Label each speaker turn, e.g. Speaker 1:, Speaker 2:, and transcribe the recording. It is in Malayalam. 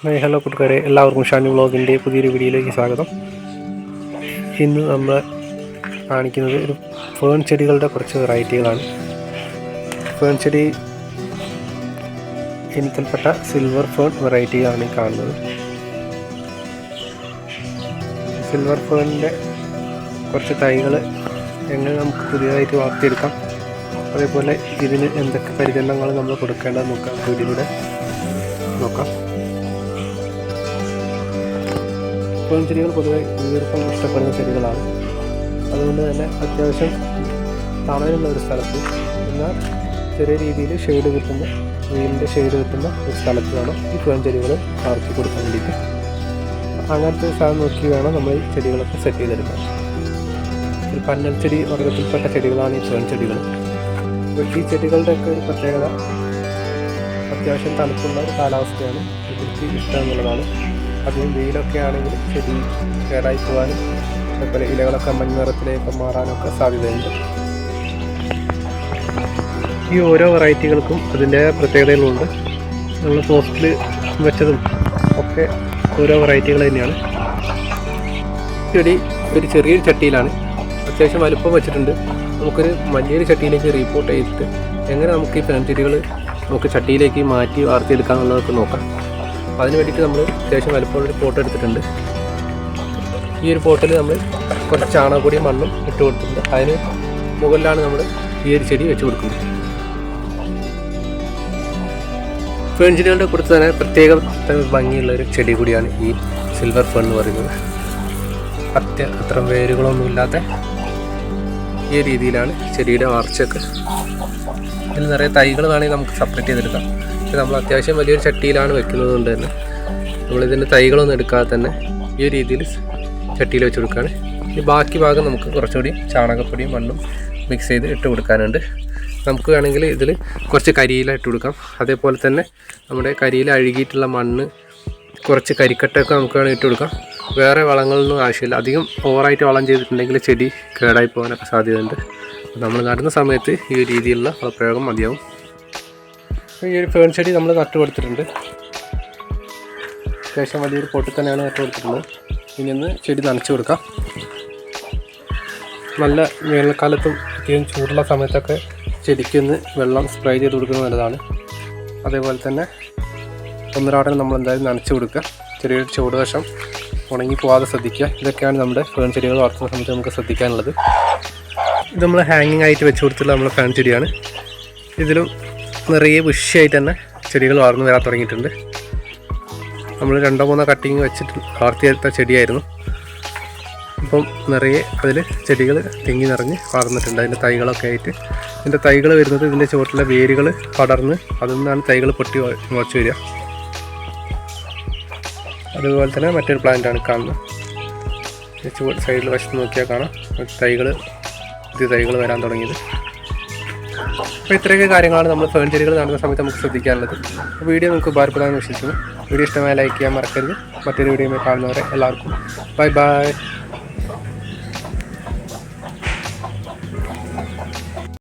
Speaker 1: ഹായ് ഹലോ കൂട്ടുകാരെ. എല്ലാവർക്കും ഷാനി വ്ളോഗിന്റെ പുതിയൊരു വീഡിയോയിലേക്ക് സ്വാഗതം. ഇന്ന് നമ്മൾ കാണിക്കുന്നത് ഒരു ഫേൺ ചെടികളുടെ കുറച്ച് വെറൈറ്റികളാണ്. ഫേൺ ചെടി ഇനത്തിൽപ്പെട്ട സിൽവർ ഫേൺ വെറൈറ്റിയാണ് ഈ കാണുന്നത്. സിൽവർ ഫേണിന്റെ കുറച്ച് തൈകൾ എങ്ങനെ നമുക്ക് പുതിയതായിട്ട് വളർത്തിയെടുക്കാം. അതേപോലെ ഇതിന് എന്തൊക്കെ പരിചരണങ്ങൾ നമ്മൾ കൊടുക്കേണ്ടത് നോക്കാം. വീടിലൂടെ നോക്കാം. പൂവൻ ചെടികൾ പൊതുവെ ഈർപ്പം ഇഷ്ടപ്പെടുന്ന ചെടികളാണ്. അതുകൊണ്ട് തന്നെ അത്യാവശ്യം തണലുള്ള ഒരു സ്ഥലത്ത് എന്നാൽ ചെറിയ രീതിയിൽ ഷെയ്ഡ് കിട്ടുന്ന വെയിലിന്റെ ഷെയ്ഡ് കിട്ടുന്ന ഒരു സ്ഥലത്ത് വേണം ഈ പുഴഞ്ചെടികൾ ചെടികൾ വളർത്തി കൊടുക്കാൻ വേണ്ടിയിട്ട്. അങ്ങനത്തെ സ്ഥലം നോക്കി വേണം നമ്മൾ ഈ ചെടികളൊക്കെ സെറ്റ് ചെയ്തെടുക്കാൻ. ഒരു പന്നൽ ചെടി വർഗത്തിൽപ്പെട്ട ചെടികളാണ് ഈ പുഴഞ്ചെടികൾ ചെടികൾ. അപ്പോൾ ഈ ചെടികളുടെയൊക്കെ ഒരു പ്രത്യേകത അത്യാവശ്യം തണുപ്പുള്ള ഒരു കാലാവസ്ഥയാണ്. ഇതിൽ ഇഷ്ടം എന്നുള്ളതാണ് അധികം വെയിലൊക്കെ ആണെങ്കിൽ ചെടി കേടായി പോകാനും അതുപോലെ ഇലകളൊക്കെ മഞ്ഞ നിറത്തിലേക്ക് മാറാനൊക്കെ സാധ്യതയുണ്ട്. ഈ ഓരോ വെറൈറ്റികൾക്കും അതിന്റെ പ്രത്യേകതകളുണ്ട്. നമ്മൾ പോസ്റ്റിൽ വെച്ചതും ഒക്കെ ഓരോ വെറൈറ്റികൾ തന്നെയാണ്. ചെടി ഒരു ചെറിയൊരു ചട്ടിയിലാണ്. അത്യാവശ്യം വലുപ്പം വെച്ചിട്ടുണ്ട്. നമുക്കൊരു വലിയൊരു ചട്ടിയിലേക്ക് റീപ്പോർട്ട് ചെയ്തിട്ട് എങ്ങനെ നമുക്ക് ഈ ചെടികൾ നമുക്ക് ചട്ടിയിലേക്ക് മാറ്റി എന്നുള്ളതൊക്കെ നോക്കാം. അപ്പോൾ അതിന് വേണ്ടിയിട്ട് നമ്മൾ അത്യാവശ്യം വലുപ്പമുള്ള ഒരു പോട്ട് എടുത്തിട്ടുണ്ട്. ഈ ഒരു പോട്ടിൽ നമ്മൾ കുറച്ച് ചാണകപ്പൊടിയും മണ്ണും ഇട്ട് കൊടുത്തിട്ടുണ്ട്. അതിന് മുകളിലാണ് നമ്മൾ ഈ ഒരു ചെടി വെച്ച് കൊടുക്കുന്നത്. ഫേൺ ചെടികളുടെ കൊടുത്ത് തന്നെ പ്രത്യേക ഭംഗിയുള്ള ഒരു ചെടി കൂടിയാണ് ഈ സിൽവർ ഫേൺ എന്ന് പറയുന്നത്. അത്യ അത്ര വേരുകളൊന്നുമില്ലാത്ത ഈ രീതിയിലാണ് ചെടിയുടെ വളർച്ചയൊക്കെ ഇതിൽ നിറയെ തൈകൾ വേണമെങ്കിൽ നമുക്ക് സെപ്പറേറ്റ് ചെയ്തെടുക്കാം. പക്ഷെ നമ്മൾ അത്യാവശ്യം വലിയൊരു ചട്ടിയിലാണ് വെക്കുന്നത് കൊണ്ട് തന്നെ. നമ്മളിതിന്റെ തൈകളൊന്നും എടുക്കാതെ തന്നെ ഈ ഒരു രീതിയിൽ ചട്ടിയിൽ വെച്ച് കൊടുക്കുകയാണ്. ഈ ബാക്കി ഭാഗം നമുക്ക് കുറച്ചുകൂടി ചാണകപ്പൊടിയും മണ്ണും മിക്സ് ചെയ്ത് ഇട്ട് കൊടുക്കാനുണ്ട്. നമുക്ക് വേണമെങ്കിൽ ഇതിൽ കുറച്ച് കരിയില ഇട്ട് കൊടുക്കാം. അതേപോലെ തന്നെ നമ്മുടെ കരിയില അഴുകിയിട്ടുള്ള മണ്ണ് കുറച്ച് കരിക്കട്ടൊക്കെ നമുക്ക് വേണമെങ്കിൽ ഇട്ട് കൊടുക്കാം. വേറെ വളങ്ങളൊന്നും ആവശ്യമില്ല. അധികം ഓവറായിട്ട് വളം ചെയ്തിട്ടുണ്ടെങ്കിൽ ചെടി കേടായി പോകാനൊക്കെ സാധ്യതയുണ്ട്. നമ്മൾ നടുന്ന സമയത്ത് ഈ രീതിയിലുള്ള പ്രയോഗം മതിയാവും. ഈ ഒരു ഫേൺ ചെടി നമ്മൾ നട്ടു കൊടുത്തിട്ടുണ്ട് അത്യാവശ്യം വലിയൊരു പൊട്ടിൽ തന്നെയാണ് നട്ടു കൊടുത്തിട്ടുള്ളത് ഇനി ഒന്ന് ചെടി നനച്ചു കൊടുക്കാം. നല്ല വേനൽക്കാലത്തും അധികം ചൂടുള്ള സമയത്തൊക്കെ ചെടിക്കൊന്ന് വെള്ളം സ്പ്രേ ചെയ്ത് കൊടുക്കുന്നത് നല്ലതാണ്. അതേപോലെ തന്നെ ഒന്നരാടൻ നമ്മൾ എന്തായാലും നനച്ചു കൊടുക്കുക. ചെറിയൊരു ചൂട് വശം ഉണങ്ങി പോകാതെ ശ്രദ്ധിക്കുക. ഇതൊക്കെയാണ് നമ്മുടെ ഫേൺ ചെടികൾ വളർത്തുന്ന സമയത്ത് നമുക്ക് ശ്രദ്ധിക്കാനുള്ളത്. ഇത് നമ്മൾ ഹാങ്ങിങ് ആയിട്ട് വെച്ച് കൊടുത്തുള്ള നമ്മുടെ ഫാൻ ചെടിയാണ്. ഇതിലും നിറയെ വിഷയായിട്ട് തന്നെ ചെടികൾ വളർന്നു വരാൻ തുടങ്ങിയിട്ടുണ്ട്. നമ്മൾ രണ്ടോ മൂന്നോ കട്ടിങ് വെച്ചിട്ട് വളർത്തിയെടുത്ത ചെടിയായിരുന്നു. അപ്പം നിറയെ അതിൽ ചെടികൾ തിങ്ങി നിറഞ്ഞ് വളർന്നിട്ടുണ്ട്. അതിന്റെ തൈകളൊക്കെ ആയിട്ട്. ഇതിന്റെ തൈകൾ വരുന്നത് ഇതിന്റെ ചുവട്ടിലെ വേരുകൾ പടർന്ന് അതിൽ നിന്നാണ് തൈകൾ പൊട്ടി മുളച്ച് വരിക. അതുപോലെ തന്നെ മറ്റൊരു പ്ലാന്റാണ് കാണുന്നത് ചുവട് സൈഡിൽ വശത്ത് നോക്കിയാൽ കാണാം. തൈകൾ പുതിയ തൈകൾ വരാൻ തുടങ്ങിയത്. അപ്പോൾ ഇത്രയൊക്കെ കാര്യങ്ങളാണ് നമ്മൾ ഫേൺ ചെടികൾ നടന്ന സമയത്ത് നമുക്ക് ശ്രദ്ധിക്കാനുള്ളത്. വീഡിയോ നമുക്ക് ഉപകാരപ്പെടാമെന്ന് വിശ്വസിക്കുന്നു. വീഡിയോ ഇഷ്ടമായ ലൈക്ക് ചെയ്യാൻ മറക്കരുത്. മറ്റൊരു വീഡിയോ കാണുന്നവരെ എല്ലാവർക്കും. Bye bye.